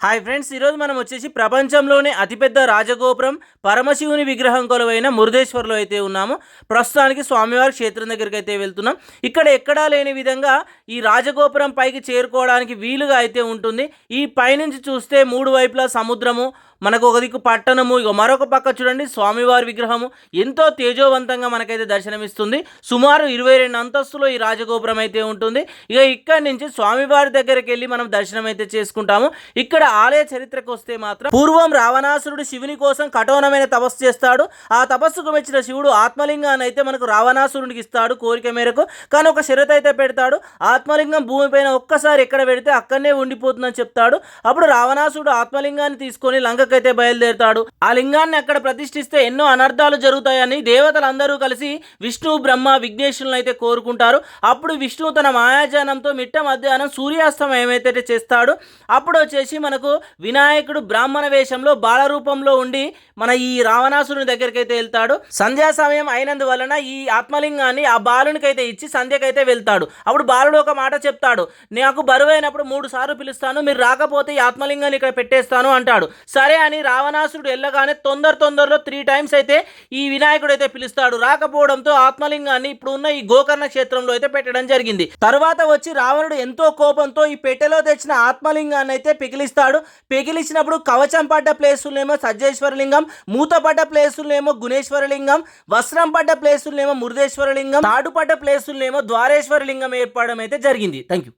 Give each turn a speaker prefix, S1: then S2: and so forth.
S1: Hi friends ఈరోజు మనం వచ్చేసి ప్రపంచంలోనే అతిపెద్ద రాజగోపురం పరమశివుని విగ్రహం కొలువైన మురుదేశ్వర్లో అయితే ఉన్నాము. ప్రస్తుతానికి స్వామివారి క్షేత్రం దగ్గరికి అయితే వెళ్తున్నాం. ఇక్కడ ఎక్కడా లేని విధంగా ఈ రాజగోపురం పైకి చేరుకోవడానికి వీలుగా అయితే ఉంటుంది. ఈ పైనుంచి చూస్తే మూడు వైపులా సముద్రము మనకు ఒక దిక్కు పట్టణము. ఇక మరొక పక్క చూడండి స్వామివారి విగ్రహము ఎంతో తేజోవంతంగా మనకైతే దర్శనమిస్తుంది. సుమారు ఇరవై రెండు అంతస్తులో ఈ రాజగోపురం అయితే ఉంటుంది. ఇక ఇక్కడి నుంచి స్వామివారి దగ్గరికి వెళ్ళి మనం దర్శనం అయితే చేసుకుంటాము. ఇక్కడ ఆలయ చరిత్రకు వస్తే మాత్రం పూర్వం రావణాసురుడు శివుని కోసం కఠోరమైన తపస్సు చేస్తాడు. ఆ తపస్సుకు మెచ్చిన శివుడు ఆత్మలింగాన్ని అయితే మనకు రావణాసురుడికి ఇస్తాడు కోరిక మేరకు. కానీ ఒక షరత్ అయితే పెడతాడు. ఆత్మలింగం భూమిపైన ఒక్కసారి ఎక్కడ పెడితే అక్కడనే ఉండిపోతుందని చెప్తాడు. అప్పుడు రావణాసురుడు ఆత్మలింగాన్ని తీసుకొని అయితే బయలుదేరుతాడు. ఆ లింగాన్ని అక్కడ ప్రతిష్ఠిస్తే ఎన్నో అనర్థాలు జరుగుతాయని దేవతలందరూ కలిసి విష్ణు బ్రహ్మ విఘ్నేశ్వరులను అయితే కోరుకుంటారు. అప్పుడు విష్ణువు తన మాయాజానంతో మిట్ట మధ్యాహ్నం సూర్యాస్తమయం ఏమైతే చేస్తాడు అప్పుడు వచ్చేసి మనకు వినాయకుడు బ్రాహ్మణ వేషంలో బాల రూపంలో ఉండి మన ఈ రావణాసురుని దగ్గరికి అయితే వెళ్తాడు. సంధ్యా సమయం అయినందువలన ఈ ఆత్మలింగాన్ని ఆ బాలునికైతే ఇచ్చి సంధ్యకైతే వెళ్తాడు. అప్పుడు బాలుడు ఒక మాట చెప్తాడు. నాకు బరువైనప్పుడు మూడు సార్లు పిలుస్తాను. మీరు రాకపోతే ఈ ఆత్మలింగాన్ని ఇక్కడ పెట్టేస్తాను అంటాడు. సరే అని రావణాసురుడు వెళ్ళగానే తొందర తొందరలో త్రీ టైమ్స్ అయితే ఈ వినాయకుడు అయితే పిలుస్తాడు. రాకపోవడంతో ఆత్మలింగాన్ని ఇప్పుడు ఉన్న ఈ గోకర్ణ క్షేత్రంలో అయితే పెట్టడం జరిగింది. తర్వాత వచ్చి రావణుడు ఎంతో కోపంతో ఈ పెట్టెలో తెచ్చిన ఆత్మలింగాన్ని అయితే పిగిలిస్తాడు. పిగిలిచినప్పుడు కవచం పడ్డ ప్లేసులేమో సజ్జేశ్వరలింగం మూత పడ్డ ప్లేసులేమో గుణేశ్వరలింగం వస్త్రం పడ్డ ప్లేసులేమో మురుదేశ్వరలింగం తాడు పడ్డ ప్లేసులేమో ద్వారేశ్వరలింగం ఏర్పడడం అయితే జరిగింది. Thank you